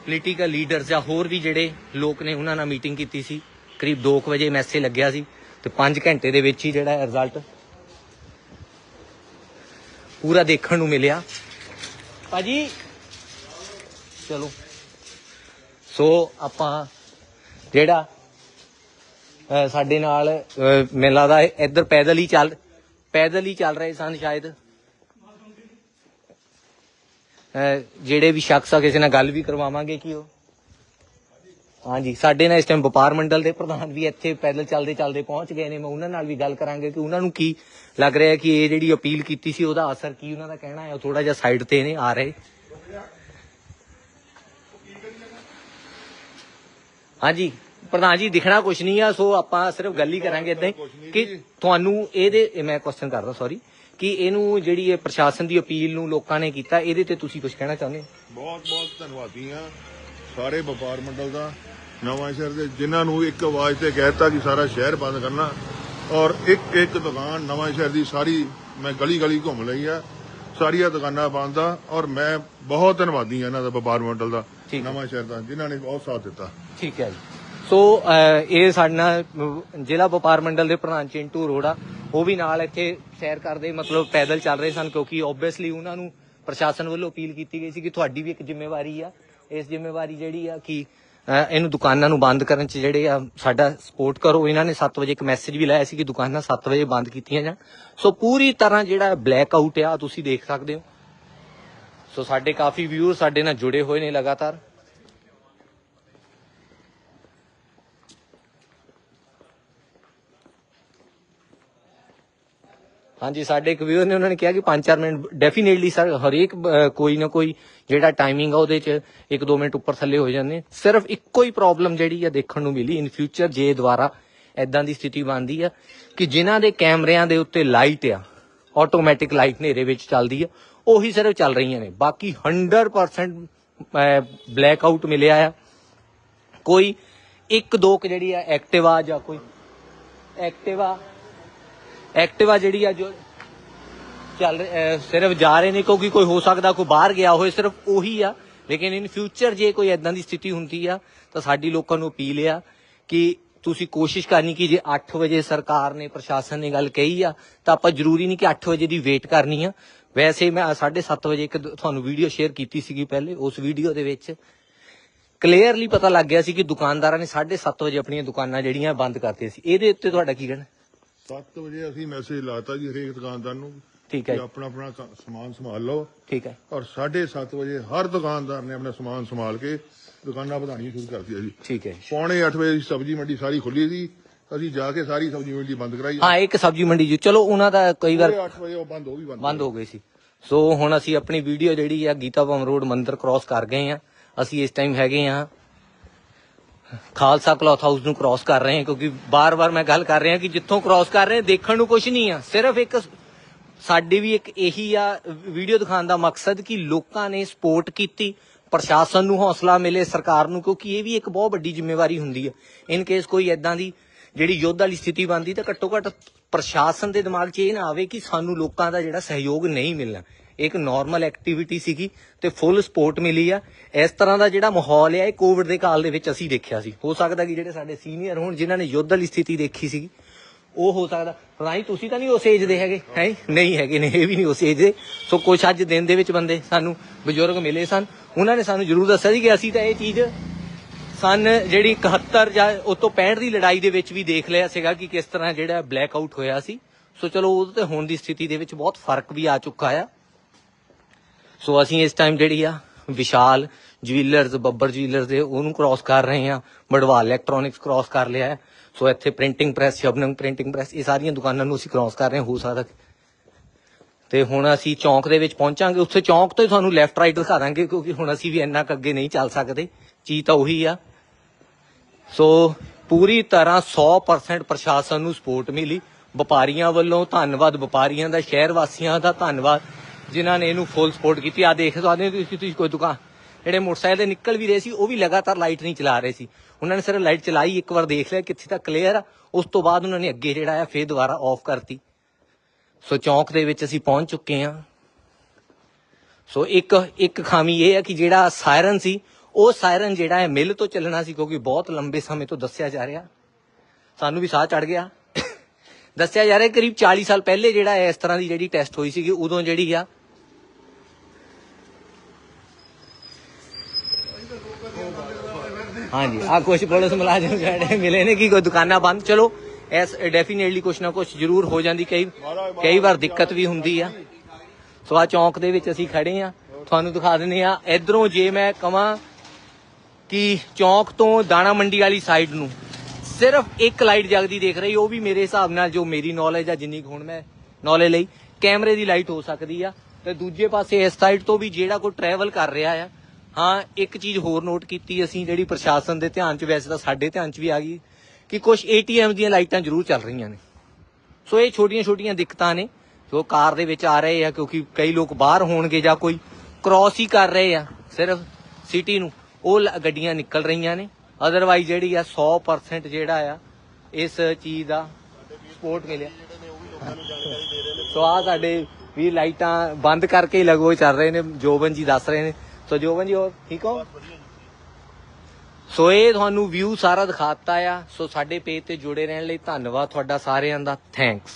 ਪੋਲੀਟੀਕਲ ਲੀਡਰਸ ਜਾਂ ਹੋਰ ਵੀ ਜਿਹੜੇ ਲੋਕ ਨੇ ਉਹਨਾਂ ਨਾਲ ਮੀਟਿੰਗ ਕੀਤੀ ਸੀ। ਕਰੀਬ 2 ਵਜੇ ਮੈਸੇਜ ਲੱਗਿਆ ਸੀ ਤੇ 5 ਘੰਟੇ ਦੇ ਵਿੱਚ ਹੀ ਜਿਹੜਾ ਰਿਜ਼ਲਟ ਪੂਰਾ ਦੇਖਣ ਨੂੰ ਮਿਲਿਆ। ਭਾਜੀ। ਚਲੋ। ਸੋ ਆਪਾਂ ਜਿਹੜਾ ਸਾਡੇ ਨਾਲ ਮੈਨੂੰ ਲੱਗਦਾ ਇੱਧਰ ਪੈਦਲ ਹੀ ਚੱਲ, ਪੈਦਲ ਹੀ ਚੱਲ ਰਹੇ ਸਨ ਸ਼ਾਇਦ। ਜਿਹੜੇ ਵੀ ਸ਼ਖਸ ਆ, ਕਿਸੇ ਨਾਲ ਗੱਲ ਵੀ ਕਰਵਾਵਾਂਗੇ ਕਿ ਉਹ? ਹਾਂਜੀ ਸਾਡੇ ਨਾਲ ਇਸ ਟਾਈਮ ਵਪਾਰ ਮੰਡਲ ਦੇ ਪ੍ਰਧਾਨ ਵੀ ਇੱਥੇ ਪੈਦਲ ਚੱਲਦੇ ਚੱਲਦੇ ਪਹੁੰਚ ਗਏ ਨੇ। ਮੈਂ ਉਹਨਾਂ ਨਾਲ ਵੀ ਗੱਲ ਕਰਾਂਗੇ ਕਿ ਉਹਨਾਂ ਨੂੰ ਕੀ ਲੱਗ ਰਿਹਾ ਕਿ ਇਹ ਜਿਹੜੀ ਅਪੀਲ ਕੀਤੀ ਸੀ ਉਹਦਾ ਅਸਰ ਕੀ ਉਹਨਾਂ ਦਾ ਕਹਿਣਾ ਹੈ? ਉਹ ਥੋੜਾ ਜਿਹਾ ਸਾਈਡ ਤੇ ਨੇ ਆ ਰਹੇ। ਹਾਂਜੀ ਪ੍ਰਧਾਨ ਜੀ ਦਿਖਣਾ ਕੁਛ ਨਹੀਂ ਆ ਸੋ ਆਪਾਂ ਸਿਰਫ ਗੱਲ ਹੀ ਕਰਾਂਗੇ ਇਦਾਂ ਕਿ ਤੁਹਾਨੂੰ ਇਹਦੇ ਇਹ ਮੈਂ ਕੁਐਸਚਨ ਕਰਦਾ ਸੌਰੀ ਕਿ ਇਹਨੂੰ ਜਿਹੜੀ ਇਹ ਪ੍ਰਸ਼ਾਸਨ ਦੀ ਅਪੀਲ ਨੂੰ ਲੋਕਾਂ ਨੇ ਕੀਤਾ ਇਹਦੇ ਤੇ ਤੁਸੀਂ ਕੁਝ ਕਹਿਣਾ ਚਾਹੁੰਦੇ ਹੋ? ਬਹੁਤ ਬਹੁਤ ਧੰਨਵਾਦੀ ਆ ਸਾਰੇ ਵਪਾਰ ਮੰਡਲ ਦਾ। ਨਵਾਂ ਸ਼ਹਿਰ ਦੇ ਜਿਨ੍ਹਾਂ ਨੂੰ ਇੱਕ ਆਵਾਜ਼ ਤੇ ਕਹਿਤਾ ਕਿ ਸਾਰਾ ਸ਼ਹਿਰ ਬੰਦ ਕਰਨਾ। ਔਰ ਇੱਕ ਇੱਕ ਦੁਕਾਨ ਨਵਾਂ ਸ਼ਹਿਰ ਦੀ ਸਾਰੀ ਮੈਂ ਗਲੀ ਗਲੀ ਘੁੰਮ ਲਈ ਆ। ਸਾਰੀਆਂ ਦੁਕਾਨਾਂ ਬੰਦ ਆ ਔਰ ਮੈਂ ਬਹੁਤ ਧੰਨਵਾਦੀ ਆ ਇਹਨਾਂ ਦਾ ਵਪਾਰ ਮੰਡਲ ਦਾ। ਨਵਾਂ ਸ਼ਹਿਰ ਦਾ ਜਿਨ੍ਹਾਂ ਨੇ ਬਹੁਤ ਸਾਥ ਦਿੱਤਾ। ਠੀਕ ਹੈ ਜੀ। ਸੋ ਇਹ ਸਾਡੇ ਜ਼ਿਲ੍ਹਾ ਵਪਾਰ ਮੰਡਲ ਦੇ ਪ੍ਰਧਾਨ ਚਿੰਟੂ ਅਰੋੜਾ ਉਹ ਵੀ ਨਾਲ ਇੱਥੇ ਸੈਰ ਕਰਦੇ ਮਤਲਬ ਪੈਦਲ ਚੱਲ ਰਹੇ ਸਨ ਕਿਉਂਕਿ ਓਬਵੀਅਸਲੀ ਉਹਨਾਂ ਨੂੰ ਪ੍ਰਸ਼ਾਸਨ ਵੱਲੋਂ ਅਪੀਲ ਕੀਤੀ ਗਈ ਸੀ ਕਿ ਤੁਹਾਡੀ ਵੀ ਇੱਕ ਜ਼ਿੰਮੇਵਾਰੀ ਆ। ਇਸ ਜ਼ਿੰਮੇਵਾਰੀ ਜਿਹੜੀ ਆ ਕਿ ਇਹਨੂੰ ਦੁਕਾਨਾਂ ਨੂੰ ਬੰਦ ਕਰਨ ਚ ਜਿਹੜੇ ਆ ਸਾਡਾ ਸਪੋਰਟ ਕਰੋ। ਇਹਨਾਂ ਨੇ 7 ਵਜੇ ਇੱਕ ਮੈਸੇਜ ਵੀ ਲਾਇਆ ਸੀ ਕਿ ਦੁਕਾਨਾਂ 7 ਵਜੇ ਬੰਦ ਕੀਤੀਆਂ ਜਾਣ। ਸੋ ਪੂਰੀ ਤਰ੍ਹਾਂ ਜਿਹੜਾ ਬਲੈਕ ਆਊਟ ਆ, ਤੁਸੀਂ ਦੇਖ ਸਕਦੇ ਹੋ। ਸੋ ਸਾਡੇ ਕਾਫੀ ਵਿਊਅਰ ਸਾਡੇ ਨਾਲ ਜੁੜੇ ਹੋਏ ਨੇ ਲਗਾਤਾਰ। ਹਾਂਜੀ, ਸਾਡੇ ਇੱਕ ਵੀਰ ਨੇ ਉਹਨਾਂ ਨੇ ਕਿਹਾ ਕਿ 5-4 ਮਿੰਟ ਡੈਫੀਨੇਟਲੀ ਸਰ, ਹਰੇਕ ਕੋਈ ਨਾ ਕੋਈ ਜਿਹੜਾ ਟਾਈਮਿੰਗ ਆ ਉਹਦੇ ਚ 1-2 ਮਿੰਟ ਉੱਪਰ ਥੱਲੇ ਹੋ ਜਾਂਦੇ ਸਿਰਫ ਇੱਕੋ ਹੀ ਪ੍ਰੋਬਲਮ ਜਿਹੜੀ ਆ ਦੇਖਣ ਨੂੰ ਮਿਲੀ ਇਨ ਫਿਊਚਰ ਜੇ ਦੁਆਰਾ ਐਦਾਂ ਦੀ ਸਥਿਤੀ ਬਣਦੀ ਆ ਕਿ ਜਿਨ੍ਹਾਂ ਦੇ ਕੈਮਰਿਆਂ ਦੇ ਉੱਤੇ ਲਾਈਟ ਆ ਆਟੋਮੈਟਿਕ ਲਾਈਟ ਹਨੇਰੇ ਵਿੱਚ ਚੱਲਦੀ ਆ, ਉਹੀ ਸਿਰਫ ਚੱਲ ਰਹੀਆਂ ਨੇ। ਬਾਕੀ 100% ਬਲੈਕ ਆਊਟ ਮਿਲਿਆ ਆ। ਕੋਈ ਇੱਕ ਦੋ ਕੁ ਜਿਹੜੀ ਆ ਐਕਟਿਵਾ ਜਾਂ ਕੋਈ ਐਕਟਿਵਾ ਐਕਟਿਵਾ ਜਿਹੜੀ ਆ ਜੋ ਚੱਲ ਸਿਰਫ ਜਾ ਰਹੇ ਨੇ ਕਿਉਂਕਿ ਕੋਈ ਹੋ ਸਕਦਾ ਕੋਈ ਬਾਹਰ ਗਿਆ ਹੋਏ ਸਿਰਫ ਉਹੀ ਆ। ਲੇਕਿਨ ਇਨ ਫਿਊਚਰ ਜੇ ਕੋਈ ਐਦਾਂ ਦੀ ਸਥਿਤੀ ਹੁੰਦੀ ਆ, ਤਾਂ ਸਾਡੀ ਲੋਕਾਂ ਨੂੰ ਅਪੀਲ ਆ ਕਿ ਤੁਸੀਂ ਕੋਸ਼ਿਸ਼ ਕਰਨੀ ਕਿ ਜੇ 8 ਵਜੇ ਸਰਕਾਰ ਨੇ, ਪ੍ਰਸ਼ਾਸਨ ਨੇ ਗੱਲ ਕਹੀ ਆ, ਤਾਂ ਆਪਾਂ ਜ਼ਰੂਰੀ ਨਹੀਂ ਕਿ 8 ਵਜੇ ਦੀ ਵੇਟ ਕਰਨੀ ਆ। ਵੈਸੇ ਮੈਂ 7:30 ਵਜੇ ਇੱਕ ਤੁਹਾਨੂੰ ਵੀਡੀਓ ਸ਼ੇਅਰ ਕੀਤੀ ਸੀਗੀ ਪਹਿਲੇ, ਉਸ ਵੀਡੀਓ ਦੇ ਵਿੱਚ ਕਲੀਅਰਲੀ ਪਤਾ ਲੱਗ ਗਿਆ ਸੀ ਕਿ ਦੁਕਾਨਦਾਰਾਂ ਨੇ 7:30 ਵਜੇ ਆਪਣੀਆਂ ਦੁਕਾਨਾਂ ਜਿਹੜੀਆਂ ਬੰਦ ਕਰਤੀਆਂ ਸੀ। ਇਹਦੇ ਉੱਤੇ ਤੁਹਾਡਾ ਕੀ ਕਹਿਣਾ? 7 ਵਜੇ ਅਸੀਂ ਮੈਸੇਜ ਲਾਤਾ ਜੀ ਹਰੇਕ ਦੁਕਾਨਦਾਰ ਨੂੰ ਠੀਕ ਹੈ ਕਿ ਆਪਣਾ ਆਪਣਾ ਕ- ਸਮਾਨ ਸੰਭਾਲ ਲਓ। ਠੀਕ ਹੈ। ਔਰ 7:30 ਵਜੇ ਹਰ ਦੁਕਾਨਦਾਰ ਨੇ ਆਪਣਾ ਸਮਾਨ ਸੰਭਾਲ ਕੇ ਦੁਕਾਨਾਂ ਵਧਾਉਣੀਆਂ ਸ਼ੁਰੂ ਕਰਤੀਆਂ ਜੀ। ਠੀਕ ਹੈ ਪੌਣੇ 8 ਵਜੇ ਸਬਜ਼ੀ ਮੰਡੀ ਸਾਰੀ ਖੁੱਲੀ ਸੀ। ਅਸੀਂ ਜਾ ਕੇ ਸਾਰੀ ਸਬਜ਼ੀ ਮੰਡੀ ਬੰਦ ਕਰਾਈ। ਹਾਂ ਇੱਕ ਸਬਜ਼ੀ ਮੰਡੀ ਜੀ। ਚਲੋ ਉਹਨਾਂ ਦਾ ਕਈ ਵਾਰ 8 ਵਜੇ ਉਹ ਬੰਦ ਉਹ ਵੀ ਬੰਦ ਬੰਦ ਹੋ ਗਈ। ਸੀ। ਸੋ ਹੁਣ ਅਸੀਂ ਆਪਣੀ ਵੀਡੀਓ ਜਿਹੜੀ ਆ ਗੀਤਾ ਭਵਨ ਰੋਡ ਮੰਦਿਰ ਕ੍ਰਾਸ ਕਰ ਗਏ ਆ। ਅਸੀਂ ਇਸ ਟਾਈਮ ਹੈਗੇ ਆ। ਖਾਲਸਾ ਕਲੌਥ ਹਾਊਸ ਨੂੰ ਕ੍ਰਾਸ ਕਰ ਰਹੇ ਹਾਂ ਕਿਉਂਕਿ ਬਾਰ-ਬਾਰ ਮੈਂ ਗੱਲ ਕਰ ਰਿਹਾ ਕਿ ਜਿੱਥੋਂ ਕ੍ਰਾਸ ਕਰ ਰਹੇ ਹਾਂ ਦੇਖਣ ਨੂੰ ਕੁਝ ਨਹੀਂ ਆ। ਸਿਰਫ ਇੱਕ ਸਾਡੀ ਵੀ ਇੱਕ ਇਹੀ ਆ, ਵੀਡੀਓ ਦਿਖਾਉਣ ਦਾ ਮਕਸਦ ਕਿ ਲੋਕਾਂ ਨੇ ਸਪੋਰਟ ਕੀਤੀ, ਪ੍ਰਸ਼ਾਸਨ ਨੂੰ ਹੌਸਲਾ ਮਿਲੇ, ਸਰਕਾਰ ਨੂੰ, ਕਿਉਂਕਿ ਇਹ ਵੀ ਇੱਕ ਬਹੁਤ ਵੱਡੀ ਜ਼ਿੰਮੇਵਾਰੀ ਹੁੰਦੀ ਹੈ ਇਨ ਕੇਸ ਕੋਈ ਐਦਾਂ ਦੀ ਜਿਹੜੀ ਯੁੱਧ ਵਾਲੀ ਸਥਿਤੀ ਬਣਦੀ ਤਾਂ ਘੱਟੋ ਘੱਟ ਪ੍ਰਸ਼ਾਸਨ ਦੇ ਦਿਮਾਗ 'ਚ ਇਹ ਨਾ ਆਵੇ ਕਿ ਸਾਨੂੰ ਲੋਕਾਂ ਦਾ ਜਿਹੜਾ ਸਹਿਯੋਗ ਨਹੀਂ ਮਿਲਣਾ। ਇੱਕ ਨਾਰਮਲ ਐਕਟੀਵਿਟੀ ਸੀਗੀ ਤੇ ਫੁੱਲ ਸਪੋਰਟ ਮਿਲੀ ਆ। ਇਸ ਤਰ੍ਹਾਂ ਦਾ ਜਿਹੜਾ ਮਾਹੌਲ ਆ, ਇਹ ਕੋਵਿਡ ਦੇ ਕਾਲ ਦੇ ਵਿੱਚ ਅਸੀਂ ਦੇਖਿਆ ਸੀ। ਹੋ ਸਕਦਾ ਕਿ ਜਿਹੜੇ ਸਾਡੇ ਸੀਨੀਅਰ ਹੋਣ, ਜਿਨ੍ਹਾਂ ਨੇ ਯੁੱਧ ਵਾਲੀ ਸਥਿਤੀ ਦੇਖੀ ਸੀਗੀ, ਉਹ ਹੋ ਸਕਦਾ। ਰਾਈ ਤੁਸੀਂ ਤਾਂ ਨਹੀਂ ਉਸ ਏਜ ਦੇ ਹੈਗੇ, ਹੈ? ਨਹੀਂ ਹੈਗੇ ਨੇ, ਇਹ ਵੀ ਨਹੀਂ ਉਸ ਏਜ ਦੇ। ਸੋ ਕੁਛ ਅੱਜ ਦਿਨ ਦੇ ਵਿੱਚ ਬੰਦੇ ਸਾਨੂੰ ਬਜ਼ੁਰਗ ਮਿਲੇ ਸਨ। ਉਹਨਾਂ ਨੇ ਸਾਨੂੰ ਜ਼ਰੂਰ ਦੱਸਿਆ ਸੀ ਕਿ ਅਸੀਂ ਤਾਂ ਇਹ ਚੀਜ਼ ਸਨ ਜਿਹੜੀ 71 ਜਾਂ ਉਸ ਤੋਂ 65 ਦੀ ਲੜਾਈ ਦੇ ਵਿੱਚ ਵੀ ਦੇਖ ਲਿਆ ਸੀਗਾ ਕਿ ਕਿਸ ਤਰ੍ਹਾਂ ਜਿਹੜਾ ਬਲੈਕ ਆਊਟ ਹੋਇਆ ਸੀ। ਸੋ ਚਲੋ ਉਹ ਤੇ ਹੁਣ ਦੀ ਸਥਿਤੀ ਦੇ ਵਿੱਚ ਬਹੁਤ ਫ਼ਰਕ ਵੀ ਆ ਚੁੱਕਾ ਆ। ਸੋ ਅਸੀਂ ਇਸ ਟਾਈਮ ਜਿਹੜੀ ਆ, ਵਿਸ਼ਾਲ ਜਵੈਲਰਸ ਬੱਬਰ ਜਵੈਲਰਸ ਦੇ ਉਹਨੂੰ ਕ੍ਰਾਸ ਕਰ ਰਹੇ ਆ ਬੜਵਾਲ ਇਲੈਕਟ੍ਰੋਨਿਕਸ ਕ੍ਰਾਸ ਕਰ ਲਿਆ ਹੈ। ਸੋ ਇੱਥੇ printing press Shabnam printing press ਇਹ ਸਾਰੀਆਂ ਦੁਕਾਨਾਂ ਨੂੰ ਅਸੀਂ ਕ੍ਰਾਸ ਕਰ ਰਹੇ ਹੋ ਸਕਦਾ ਕਿ- ਤੇ ਹੁਣ ਅਸੀਂ ਚੌਂਕ ਦੇ ਵਿੱਚ ਪਹੁੰਚਾਂਗੇ। ਉੱਥੇ ਚੌਂਕ ਤੋਂ ਹੀ ਤੁਹਾਨੂੰ ਲੈਫਟ ਰਾਈਟ ਦਿਖਾ ਦਾਂਗੇ, ਕਿਉਂਕਿ ਹੁਣ ਅਸੀਂ ਵੀ ਇੰਨਾ ਕੁ ਅੱਗੇ ਨਹੀਂ ਚੱਲ ਸਕਦੇ। ਚੀਜ਼ ਤਾਂ ਉਹੀ ਆ। ਸੋ ਪੂਰੀ ਤਰ੍ਹਾਂ 100% ਪ੍ਰਸ਼ਾਸਨ ਨੂੰ ਸਪੋਰਟ ਮਿਲੀ। ਵਪਾਰੀਆਂ ਵੱਲੋਂ ਧੰਨਵਾਦ। ਵਪਾਰੀਆਂ ਦਾ, ਸ਼ਹਿਰ ਵਾਸੀਆਂ ਦਾ ਧੰਨਵਾਦ। ਜਿਨ੍ਹਾਂ ਨੇ ਇਹਨੂੰ ਫੁੱਲ ਸਪੋਰਟ ਕੀਤੀ। ਆ ਦੇਖ ਸਕਦੇ ਹੋ ਤੁਸੀਂ ਤੁਸੀਂ ਕੋਈ ਦੁਕਾਨ ਜਿਹੜੇ ਮੋਟਰਸਾਈਕਲ ਦੇ ਨਿਕਲ ਵੀ ਰਹੇ ਸੀ, ਉਹ ਵੀ ਲਗਾਤਾਰ ਲਾਈਟ ਨਹੀਂ ਚਲਾ ਰਹੇ ਸੀ। ਉਹਨਾਂ ਨੇ ਸਿਰਫ ਲਾਈਟ ਚਲਾਈ, ਇੱਕ ਵਾਰ ਦੇਖ ਲਿਆ ਕਿੱਥੇ ਤੱਕ ਕਲੀਅਰ ਆ। ਉਸ ਤੋਂ ਬਾਅਦ ਉਹਨਾਂ ਨੇ ਅੱਗੇ ਜਿਹੜਾ ਆ, ਫੇਰ ਦੁਬਾਰਾ ਆਫ ਕਰਤੀ। ਸੋ ਚੌਂਕ ਦੇ ਵਿੱਚ ਅਸੀਂ ਪਹੁੰਚ ਚੁੱਕੇ ਹਾਂ। ਸੋ ਇੱਕ ਇੱਕ ਖਾਮੀ ਇਹ ਹੈ ਕਿ ਜਿਹੜਾ ਸਾਇਰਨ ਸੀ, ਉਹ ਸਾਇਰਨ ਜਿਹੜਾ ਹੈ ਮਿਲ ਤੋਂ ਚੱਲਣਾ ਸੀ, ਕਿਉਂਕਿ ਬਹੁਤ ਲੰਬੇ ਸਮੇਂ ਤੋਂ ਦੱਸਿਆ ਜਾ ਰਿਹਾ। ਸਾਨੂੰ ਵੀ ਸਾਹ ਚੜ ਗਿਆ। ਦੱਸਿਆ ਜਾ ਰਿਹਾ ਕਰੀਬ 40 ਸਾਲ ਪਹਿਲੇ ਜਿਹੜਾ ਇਸ ਤਰ੍ਹਾਂ ਦੀ ਜਿਹੜੀ ਟੈਸਟ ਹੋਈ ਸੀਗੀ, ਉਦੋਂ ਜਿਹੜੀ ਆ ਹਾਂਜੀ ਆ ਕੁਝ ਪੁਲਿਸ ਮੁਲਾਜ਼ਮ ਜਿਹੜੇ ਮਿਲੇ ਨੇ, ਕਿ ਕੋਈ ਦੁਕਾਨਾਂ ਬੰਦ? ਚਲੋ ਐਸ ਡੈਫੀਨੇਟਲੀ ਕੁਛ ਨਾ ਕੁਛ ਜ਼ਰੂਰ ਹੋ ਜਾਂਦੀ, ਕਈ ਕਈ ਵਾਰ ਦਿੱਕਤ ਵੀ ਹੁੰਦੀ ਆ। ਸੋ ਆ ਚੌਂਕ ਦੇ ਵਿੱਚ ਅਸੀਂ ਖੜੇ ਆ। ਤੁਹਾਨੂੰ ਦਿਖਾ ਦਿੰਦੇ ਆ, ਇਧਰੋਂ ਜੇ ਮੈਂ ਕਵਾਂ ਕਿ ਚੌਂਕ ਤੋਂ ਦਾਣਾ ਮੰਡੀ ਵਾਲੀ ਸਾਈਡ ਨੂੰ, ਸਿਰਫ ਇੱਕ ਲਾਈਟ ਜਗਦੀ ਦੇਖ ਰਹੀ, ਉਹ ਵੀ ਮੇਰੇ ਹਿਸਾਬ ਨਾਲ ਜੋ ਮੇਰੀ ਨੌਲੇਜ ਆ, ਜਿੰਨੀ ਕੁ ਹੁਣ ਮੈਂ ਨੌਲੇਜ ਲਈ, ਕੈਮਰੇ ਦੀ ਲਾਈਟ ਹੋ ਸਕਦੀ ਆ। ਤੇ ਦੂਜੇ ਪਾਸੇ ਇਸ ਸਾਈਡ ਤੋਂ ਵੀ ਜਿਹੜਾ ਕੋਈ ਟਰੈਵਲ ਕਰ ਰਿਹਾ ਆ ਹਾਂ, ਇੱਕ ਚੀਜ਼ ਹੋਰ ਨੋਟ ਕੀਤੀ ਅਸੀਂ ਜਿਹੜੀ ਪ੍ਰਸ਼ਾਸਨ ਦੇ ਧਿਆਨ 'ਚ, ਵੈਸੇ ਤਾਂ ਸਾਡੇ ਧਿਆਨ 'ਚ ਵੀ ਆ ਗਈ ਕਿ ਕੁਝ ਏਟੀਐਮ ਦੀਆਂ ਲਾਈਟਾਂ ਜ਼ਰੂਰ ਚੱਲ ਰਹੀਆਂ ਨੇ। ਸੋ ਇਹ ਛੋਟੀਆਂ-ਛੋਟੀਆਂ ਦਿੱਕਤਾਂ ਨੇ, ਜੋ ਕਾਰ ਦੇ ਵਿੱਚ ਆ ਰਹੇ ਆ, ਕਿਉਂਕਿ ਕਈ ਲੋਕ ਬਾਹਰ ਹੋਣਗੇ ਜਾਂ ਕੋਈ ਕ੍ਰਾਸ ਹੀ ਕਰ ਰਹੇ ਆ, ਸਿਰਫ ਸਿਟੀ ਨੂੰ, ਉਹ ਲ- ਗੱਡੀਆਂ ਨਿਕਲ ਰਹੀਆਂ ਨੇ। ਅਦਰਵਾਈਜ਼ ਜਿਹੜੀ ਆ 100% ਜਿਹੜਾ ਆ, ਇਸ ਚੀਜ਼ ਦਾ ਸਪੋਰਟ ਮਿਲਿਆ। ਸੋ ਆ ਸਾਡੇ ਵੀ ਲਾਈਟਾਂ ਬੰਦ ਕਰਕੇ ਹੀ ਲਗੋ ਚੱਲ ਰਹੇ ਨੇ, ਜੋਬਨ ਜੀ ਦੱਸ ਰਹੇ ਨੇ ਸੋ ਜੋਬਨ ਜੀ ਹੋਰ ਠੀਕ ਹੋ? ਸੋ ਇਹ ਤੁਹਾਨੂੰ ਵਿਊ ਸਾਰਾ ਦਿਖਾਤਾ ਆ। ਸੋ ਸਾਡੇ ਪੇਜ ਤੇ ਜੁੜੇ ਰਹਿਣ ਲਈ ਧੰਨਵਾਦ ਤੁਹਾਡਾ ਸਾਰਿਆਂ ਦਾ। ਥੈਂਕਸ